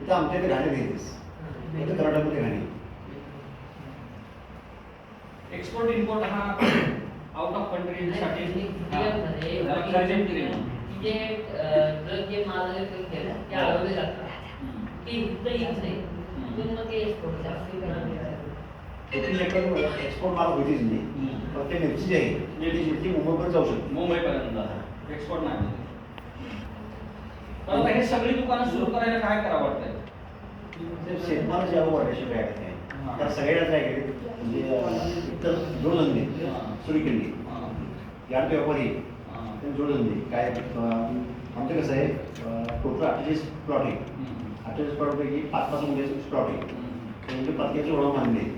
तिथं आमच्या इथे इथं कर्नाटकमध्ये घाणे एक्सपोर्ट इम्पोर्ट हा आउट ऑफ कंट्रीसाठी खरेदी केली जे ट्रक जे माल केलं ते अडवले जातात. ते इथं येत नाही. पण मग ते export जास्त एक्सपोर्ट माल होतीच नाही. फक्त मिरची जी आहे मुंबईपर्यंत जाऊ शकते. मुंबईपर्यंत. एक्सपोर्ट नाही आता हे सगळी दुकानं सुरू करायला काय करावं वाटतंय? ते शेतमाल जे आहे वर्षाची बॅग आहे तर सगळ्याला काय केले म्हणजे अं, तर जोडधंदे सुरू केली याड व्यापारी त्यांनी जोडधंदे काय आमचं कसं आहे टोटल अठ्ठेचाळीस प्लॉट आहे अठ्ठेचाळीस प्लॉटपैकी पाच पाच म्हणजे प्लॉट आहे म्हणजे प्रत्येकाची ओळख मानली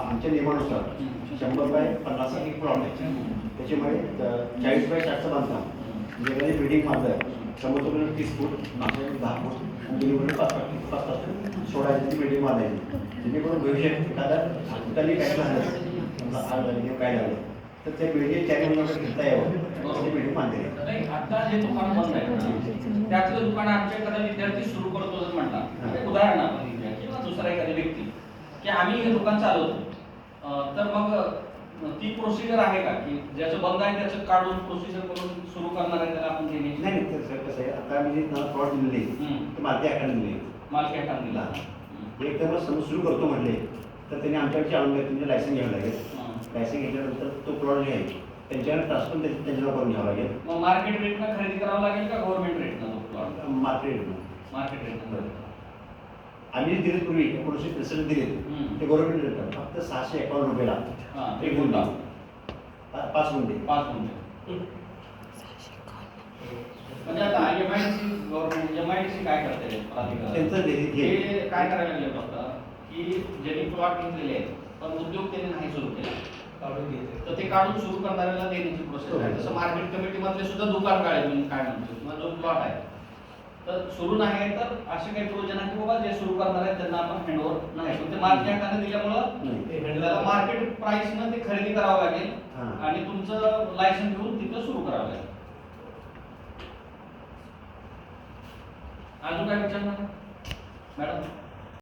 आमच्या नियमानुसार शंभर बाय पन्नास एक प्लॉट आहे. त्याच्यामुळे चाळीस बाय साठचं बांधकाम. म्हणजे एखादी बिल्डिंग मारलं शंभर रुपये तीस फूट मागच्या दहा फूट दोन्ही पाच पाच फूट सोडायची ती बिल्डिंग मारायची जेणेकरून भविष्यात एखादा हॉस्पिटलही काय झालं आग झाली काय झालं तर ते बिल्डिंग महिन्यामध्ये घेता यावं. अशी बिल्डिंग. नाही, आता जे दुकान बंद आहे त्यातलं दुकान आमच्या एखादा विद्यार्थी सुरू करतो जर म्हटला उदाहरण आपण किंवा दुसरा एखादा व्यक्ती की आम्ही हे दुकान चालवतो. तर मग ती प्रोसिजर आहे का? की ज्याचं बंद आहे त्याचं काढून प्रोसिजर करून सुरू करणार आहे त्याला आपण देणे नाही नाही तर सर कसं आहे आता मी जे प्लॉट दिलेले हम्म. ते मालकी आकार दिले मालकी हक्काने दिला एकदम समज सुरू करतो म्हटले तर त्यांनी आमच्याकडचे आणून घ्या तुमचे लायसन घ्यावं लागेल. लायसन घेतल्यानंतर तो प्लॉट आहे त्यांच्याकडे ट्रान्सफर त्यांच्याकडे करून घ्यावा लागेल. मग मार्केट रेटनं खरेदी करावं लागेल का गव्हर्नमेंट रेटनं तो प्लॉट मार्केट मार्केट रेटनं आम्ही दिले पूर्वी एकोणीसशे त्रेसष्ट दिले. ते गव्हर्नमेंट रेट फक्त सहाशे एकावन्न रुपयाला हां एक पा- पाच गुंठे. पाच गुंठे. म्हणजे आता M I C government M I D C काय करते प्राधिकरण? त्यांचं हे- हे- हे काय करायला लागले फक्त? की ज्यांनी प्लॉट घेतलेले आहेत पण उद्योग त्यांनी नाही सुरू केला. तर ते काढून सुरू करणाऱ्याला देण्याची प्रोसेस आहे. तसं मार्केट कमिटी मधले सुद्धा दुकान काढेल काय म्हणतो किंवा जो प्लॉट आहे. तर सुरू नाही आहे तर असे काही प्रोजन आहे की बाबा जे सुरू करणार आहेत त्यांना आपण हँडओव्हर नाही. पण ते मार्केट हक्काने दिल्यामुळं. त्याला मार्केट प्राइस ते खरेदी करावं लागेल. आणि तुमचं लायसन घेऊन तिथं सुरू करावं लागेल. अजून काय विचारणार? मॅडम?